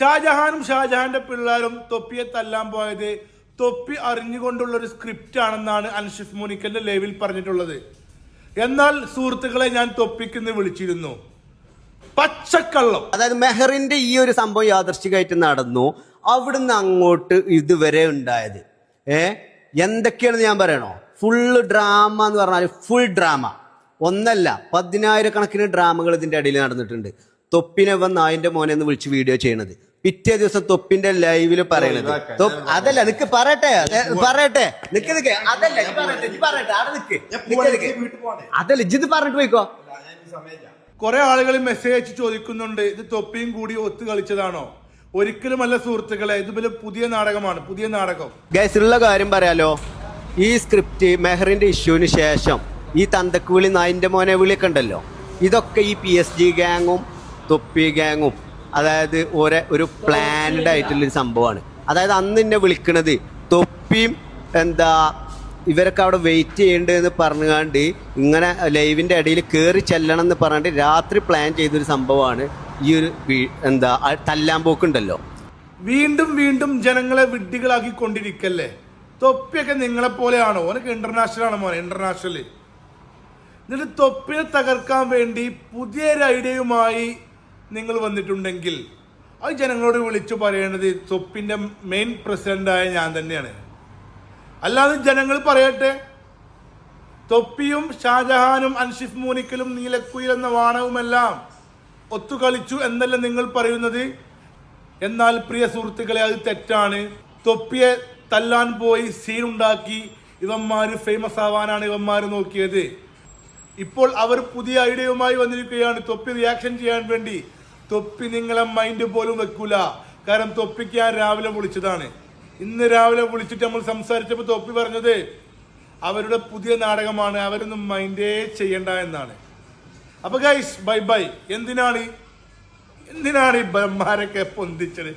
ഷാജഹാനും ഷാജഹാന്റെ പിള്ളേരും തൊപ്പിയെ തല്ലാൻ പോയത് തൊപ്പി അറിഞ്ഞുകൊണ്ടുള്ള ഒരു സ്ക്രിപ്റ്റ് ആണെന്നാണ് അൻഷിഫ് മോനിക്കന്റെ ലൈവിൽ പറഞ്ഞിട്ടുള്ളത്. എന്നാൽ സുഹൃത്തുക്കളെ ഞാൻ തൊപ്പിക്കുന്ന് വിളിച്ചിരുന്നു. പച്ചക്കള്ളം. അതായത് മെഹറിന്റെ ഈ ഒരു സംഭവം യാദർശികമായിട്ട് നടന്നു. അവിടുന്ന് അങ്ങോട്ട് ഇതുവരെ ഉണ്ടായത്. ഏ? എന്തൊക്കെയാണെന്ന് ഞാൻ പറയണോ? ഫുള്ള് ഡ്രാമ എന്ന് പറഞ്ഞാൽ ഫുൾ ഡ്രാമ ഒന്നല്ല പതിനായിരക്കണക്കിന് ഡ്രാമകൾ ഇതിന്റെ ഇടയിൽ നടന്നിട്ടുണ്ട്. തൊപ്പിനെ വന്ന് നായിന്റെ മോനെ എന്ന് വിളിച്ച് വീഡിയോ ചെയ്യണത്. പിറ്റേ ദിവസം തൊപ്പിന്റെ ലൈവിൽ പറയണത്. അതല്ല നിക്ക് പറയട്ടെ. പറയട്ടെ. നിക്ക് നിക്ക്. അതല്ല പറയട്ടെ അവിടെ നിക്ക്. അതല്ല ഇജിത് പറഞ്ഞിട്ട് പോയിക്കോ. കുറെ ആളുകൾ മെസ്സേജ് അയച്ച് ചോദിക്കുന്നുണ്ട് ഇത് തൊപ്പിയും കൂടി ഒത്തു കളിച്ചതാണോ? ഒരിക്കലുമല്ല സുഹൃത്തുക്കളെ ഇത് വലിയ പുതിയ നാടകമാണ് പുതിയ നാടകം. ഗൈസിലുള്ള കാര്യം പറയാലോ. ഈ സ്ക്രിപ്റ്റ് മെഹറിന്റെ ഇഷ്യൂവിന് ശേഷം ഈ തന്തക്ക് വിളി നായിന്റെ മോനെ വിളിക്കണ്ടല്ലോ ഉണ്ടല്ലോ. ഇതൊക്കെ ഈ പി എസ് ജി ഗാങ്ങും തൊപ്പി ഗാങ്ങും അതായത് ഒരേ ഒരു പ്ലാൻഡ് ആയിട്ടുള്ളൊരു സംഭവമാണ്. അതായത് അന്ന് എന്നെ വിളിക്കണത് തൊപ്പിയും എന്താ ഇവരൊക്കെ അവിടെ വെയിറ്റ് ചെയ്യേണ്ടത് എന്ന് പറഞ്ഞുകൊണ്ട് ഇങ്ങനെ ലൈവിന്റെ ഇടയിൽ കയറി ചെല്ലണം എന്ന് പറഞ്ഞിട്ട് രാത്രി പ്ലാൻ ചെയ്തൊരു സംഭവമാണ് ഈ ഒരു എന്താ തല്ലാൻ പോക്കുണ്ടല്ലോ. വീണ്ടും വീണ്ടും ജനങ്ങളെ വിഡ്ഢികളാക്കി കൊണ്ടിരിക്കല്ലേ തൊപ്പിയൊക്കെ നിങ്ങളെ പോലെയാണോ ഓനൊക്കെ ഇന്റർനാഷണൽ ആണ് മോനെ ഇന്റർനാഷണൽ എന്നിട്ട് തൊപ്പിനെ തകർക്കാൻ വേണ്ടി പുതിയൊരു ഐഡിയയുമായി നിങ്ങൾ വന്നിട്ടുണ്ടെങ്കിൽ അത് ജനങ്ങളോട് വിളിച്ചു പറയേണ്ടത് തൊപ്പിന്റെ മെയിൻ പ്രസിഡന്റായ ഞാൻ തന്നെയാണ്. അല്ലാതെ ജനങ്ങൾ പറയട്ടെ തൊപ്പിയും ഷാജഹാനും അൻഷിഫ് മൂനിക്കലും നീലക്കുയിൽ എന്ന വാണവുമെല്ലാം ഒത്തുകളിച്ചു എന്നല്ല നിങ്ങൾ പറയുന്നത്? എന്നാൽ പ്രിയ സുഹൃത്തുക്കളെ അത് തെറ്റാണ്. തൊപ്പിയെ തല്ലാൻ പോയി സീൻ ഉണ്ടാക്കി ഇവന്മാര് ഫേമസ് ആവാനാണ് ഇവന്മാർ നോക്കിയത്. ഇപ്പോൾ അവർ പുതിയ ഐഡിയയുമായി വന്നിരിക്കുകയാണ്. തൊപ്പി റിയാക്ഷൻ ചെയ്യാൻ വേണ്ടി തൊപ്പി നിങ്ങളെ മൈൻഡ് പോലും വെക്കൂല. കാരണം തൊപ്പിക്ക് ഞാൻ രാവിലെ വിളിച്ചതാണ്. ഇന്ന് രാവിലെ വിളിച്ചിട്ട് നമ്മൾ സംസാരിച്ചപ്പോൾ തൊപ്പി പറഞ്ഞത് അവരുടെ പുതിയ നാടകമാണ് അവരൊന്നും മൈൻഡേ ചെയ്യണ്ട എന്നാണ്. അപ്പൊ ഗൈസ് ബൈ ബൈ എന്തിനാണ്? എന്തിനാണ് ഈ ബ്രഹ്മാരൊക്കെ പൊന്തിച്ചത്?